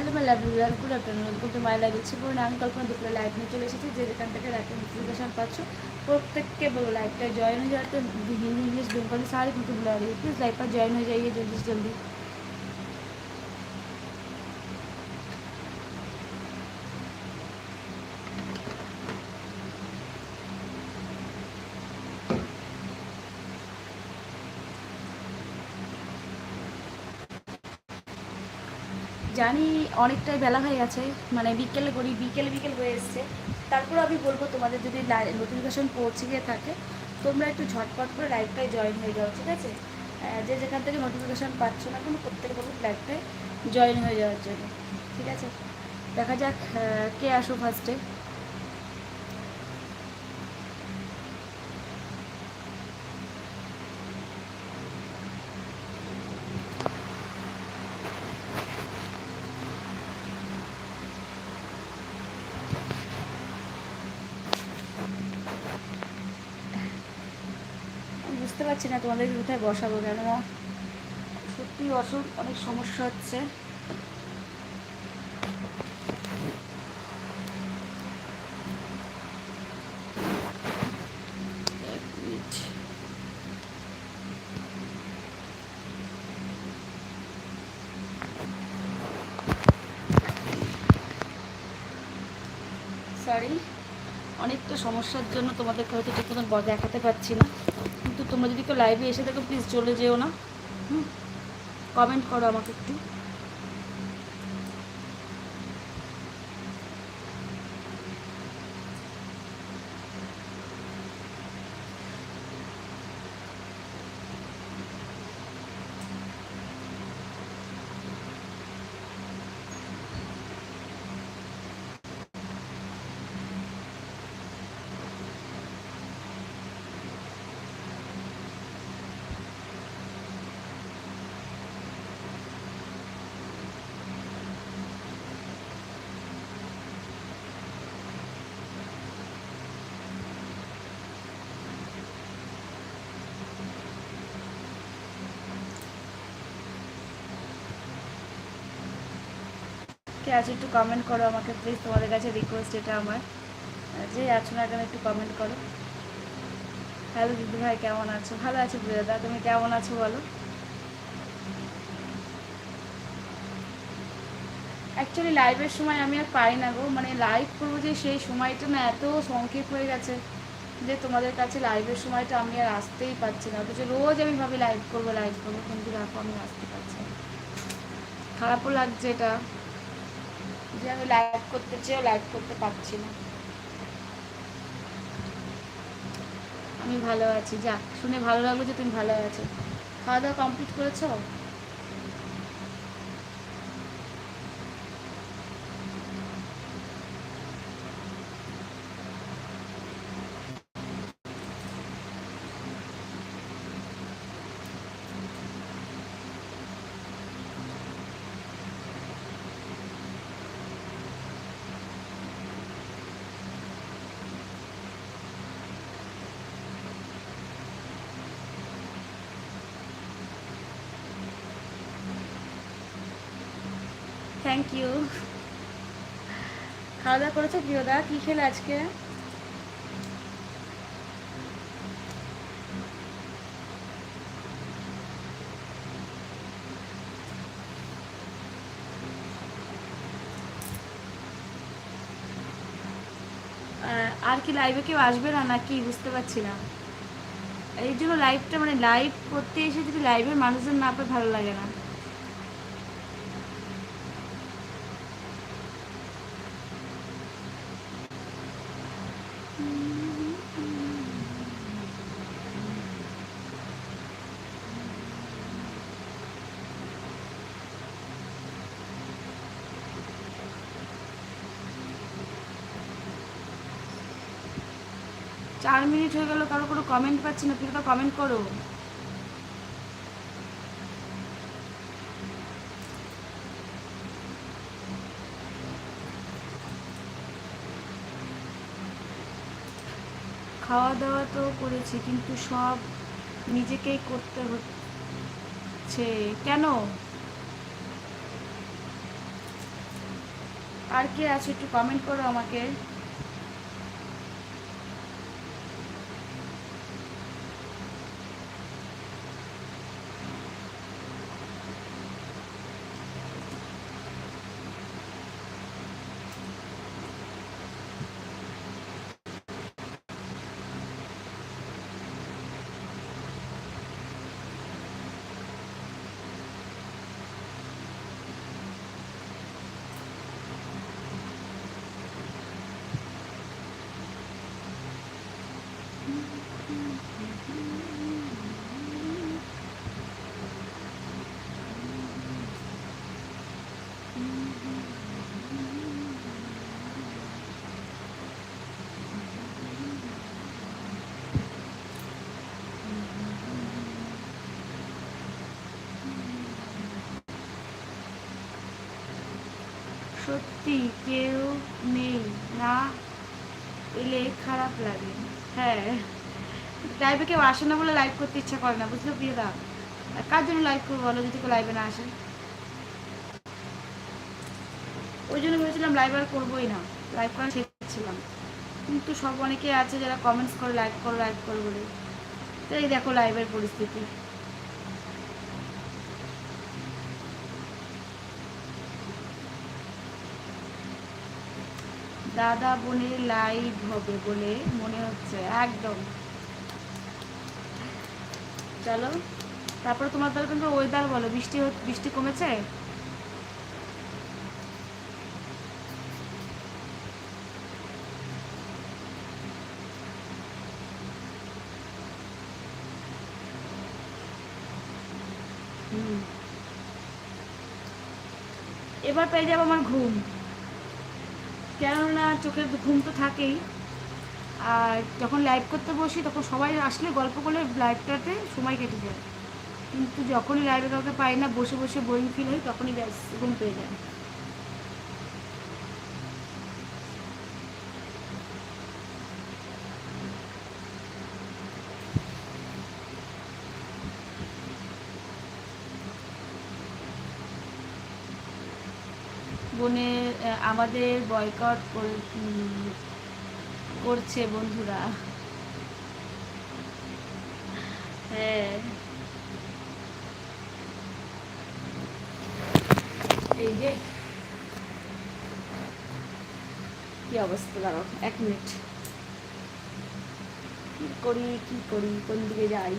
Hello my love your good afternoon welcome to my live ইচ্ছে করুন আমি কল্পনা দুপুরে লাইভ নিয়ে চলে এসেছি যে যেখান থেকে লাইভ নোটিফিকেশান পাচ্ছ, প্রত্যেককে বলো লাইভটা জয়েন হয়ে যাওয়ার তো হিন্দি ইংলিশ বেঙ্গলি সারি কিন্তু বলা প্লিজ লাইভটা জয়েন হয়ে যাইয়ে জলদি জলদি। জানি অনেকটাই বেলা হয়ে গেছে মানে বিকেলে করি, বিকেলে বিকেল হয়ে এসছে। তারপর আমি বলব তোমাদের যদি নোটিফিকেশন পৌঁছে গিয়ে থাকে, তোমরা একটু ঝটপট করে লাইভটায় জয়েন হয়ে যাও, ঠিক আছে? যে যেখান থেকে নোটিফিকেশান পাচ্ছ না কিন্তু প্রত্যেকে বলব লাইভটায় জয়েন হয়ে যাওয়ার জন্য, ঠিক আছে? দেখা যাক কে আসো ফার্স্টে আমি বুঝতে পারছি না তোমাদের কোথায় বসাবো, কেননা সত্যি অসুখ অনেক সমস্যা হচ্ছে। সমস্যার জন্য তোমাদেরকে হয়তো ঠিক মতন দেখাতে পারছি না। তোমরা যদি কেউ লাইভে এসে থাকো প্লিজ চলে যেও না। হুম? কমেন্ট করো আমাকে একটু। কে আছে, একটু কমেন্ট করো আমাকে প্লিজ তোমাদের কাছে রিকোয়েস্ট এটা আমার। যে আছো না কেন একটু কমেন্ট করো। হ্যালো দিদি ভাই, কেমন আছো? ভালো আছো, দাদা, তুমি কেমন আছো বলো? অ্যাকচুয়ালি লাইভের সময় আমি আর পাই না গো। মানে লাইভ করব যে সেই সময়টা না এত সংক্ষেপ হয়ে গেছে যে তোমাদের কাছে লাইভের সময়টা আমি আর আসতেই পারছি না। অথচ রোজ আমি ভাবি লাইভ করব লাইভ করব, কিন্তু দেখো আমি আসতে পারছি না। খারাপও লাগছে এটা। যে আমি লাইভ করতে চেয়েও লাইভ করতে পারছি না। আমি ভালো আছি। যাক শুনে ভালো লাগল যে তুমি ভালো আছো। খাওয়া দাওয়া কমপ্লিট করেছ? থ্যাংক ইউ খাওয়া দাওয়া করেছ প্রিয়দা? কী খেলে আজকে? আর কি লাইভে কেউ আসবে না নাকি? বুঝতে পারছি না। এই জন্য লাইভটা মানে লাইভ করতে এসে যদি লাইভের মানুষজন না পায়, ভালো লাগে না। চার মিনিট হয়ে গেল কারও কোনো কমেন্ট পাচ্ছি না। প্লিজ কমেন্ট করো। খাওয়া দাওয়া তো করেছি, কিন্তু সব নিজেকেই করতে হচ্ছে। কেন? আর কে আছে একটু কমেন্ট করো আমাকে। সত্যি কেউ নেই। না এলে খারাপ লাগে। হ্যাঁ। লাইভে কেউ আসে না বলে লাইভ করতে ইচ্ছা করে না, বুঝলো? প্রিয়দা কার জন্য লাইভ করব বলো যদি কেউ লাইভে না আসে? ওই জন্য ভেবেছিলাম লাইভ আর করবোই না। লাইভ করা শিখছিলাম কিন্তু সব অনেকে আছে যারা কমেন্টস করে লাইভ করো লাইভ করো বলে। তো এই দেখো লাইভের পরিস্থিতি। দাদা বোনের লাইভ হবে বলে মনে হচ্ছে, একদম। চলো তারপরে তোমার তাহলে কিন্তু ওয়েদার বলো, বৃষ্টি বৃষ্টি কমেছে। এবার পেয়ে যাব আমার ঘুম। কেননা চোখের ঘুম তো থাকেই। আর যখন লাইভ করতে বসি, তখন সবাই আসলে গল্প করলে লাইভটাতে সময় কেটে যায়। কিন্তু যখনই লাইভে কাউকে পাই না, বসে বসে বোরিং ফিল হয়, তখনই ব্যাস, ঘুম পেয়ে যায়। বোনের আমাদের বয়কট করছে বন্ধুরা। হ্যাঁ। এই যে। কি অবস্থা, দাঁড়াও, এক মিনিট। কি করি কি করি, কোন দিকে যাই?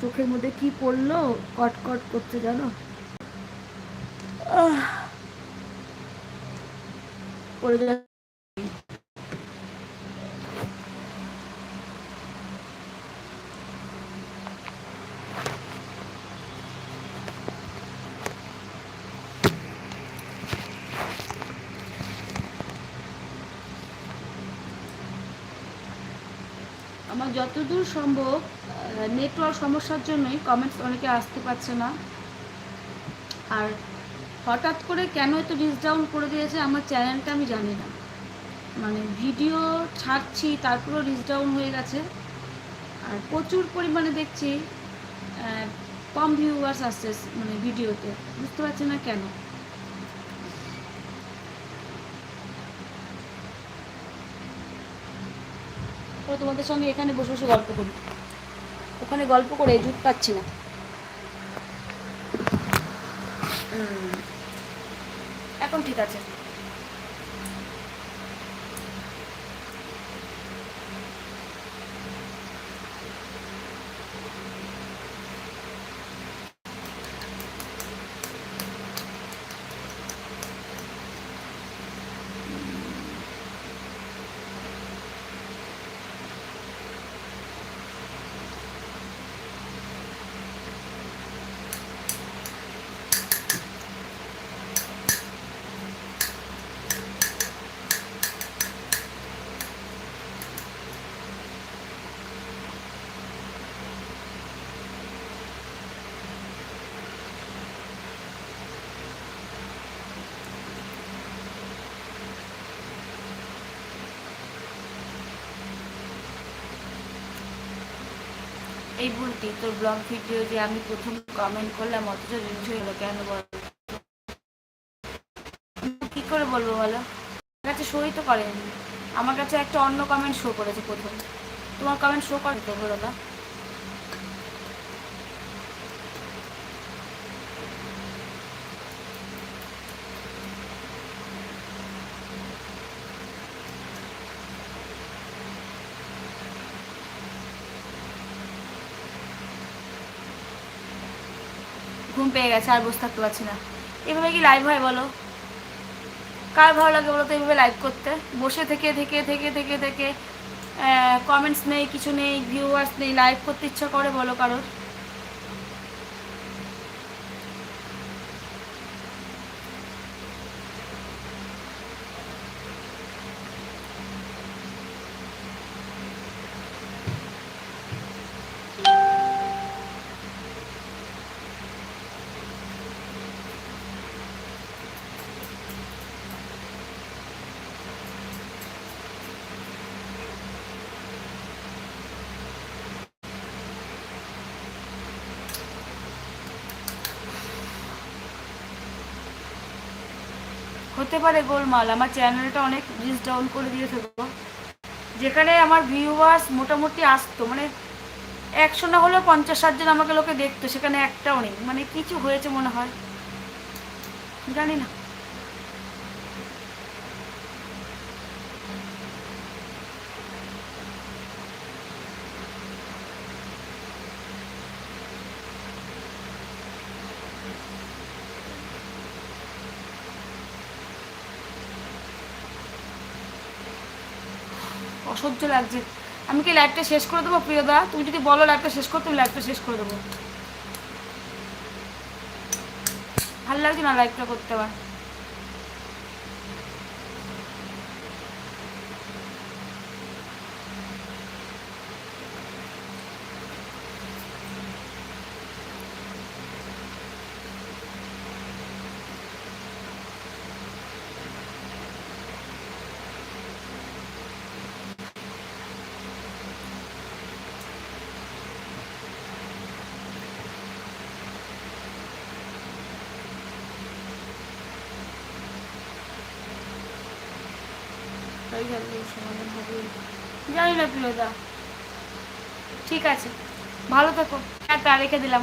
চোখের মধ্যে কি পড়ল? কট কট করতে জানো? আমার যতদূর সম্ভব নেটওয়ার্ক সমস্যার জন্যই কমেন্টস অনেকে আসতে পারছে না। আর হঠাৎ করে কেন এত রিচ ডাউন করে দিয়েছে আমার চ্যানেলটা আমি জানি না। মানে ভিডিও ছাড়ছি তারপরেও রিচ ডাউন হয়ে গেছে। আর প্রচুর পরিমাণে দেখছি কম ভিউয়ার্স আসছে মানে ভিডিওতে বুঝতে পারছি না কেন। তোমাদের সঙ্গে এখানে বসে বসে গল্প করি। ওখানে গল্প করে জুট পাচ্ছি না। হুম। এখন ঠিক আছে। এই ভুলটি, তোর ব্লগ ভিডিও যে আমি প্রথম কমেন্ট করলাম, অথচ হয়ে গেলো কেন বল? কি করে বলব বলো? আমার কাছে শোই তো করেনি। আমার কাছে একটা অন্য কমেন্ট শো করেছে প্রথম। তোমার কমেন্ট শো করে তো, বলো ঘুম পেয়ে গেছে, আর বসে থাকতে পারছি না। এভাবে কি লাইভ হয় বলো? কার ভালো লাগে বলো তো এভাবে লাইভ করতে? বসে থেকে থেকে থেকে থেকে থেকে কমেন্টস নেই, কিছু নেই ভিউয়ার্স নেই লাইভ করতে ইচ্ছা করে বলো কারোর। হতে পারে গোলমাল। আমার চ্যানেলটা অনেক রিচ ডাউন করে দিয়ে থাকব যেখানে আমার ভিউয়ার্স মোটামুটি আসতো মানে একশো না হলেও পঞ্চাশ ষাটজন আমাকে লোকে দেখতো, সেখানে একটাও নেই। মানে কিছু হয়েছে মনে হয়। জানি না। অসহ্য লাগছে। আমি কি লাইভটা শেষ করে দেবো, প্রিয়দা? তুমি যদি বলো লাইভটা শেষ করতে, আমি লাইভটা শেষ করে দেবো। ভালো লাগছে না লাইভটা করতে আবার তাই ভাবছি সমাধান হবে জানি না, প্রিয়দা। ঠিক আছে। ভালো থাকো। হ্যাঁ তা রেখে দিলাম।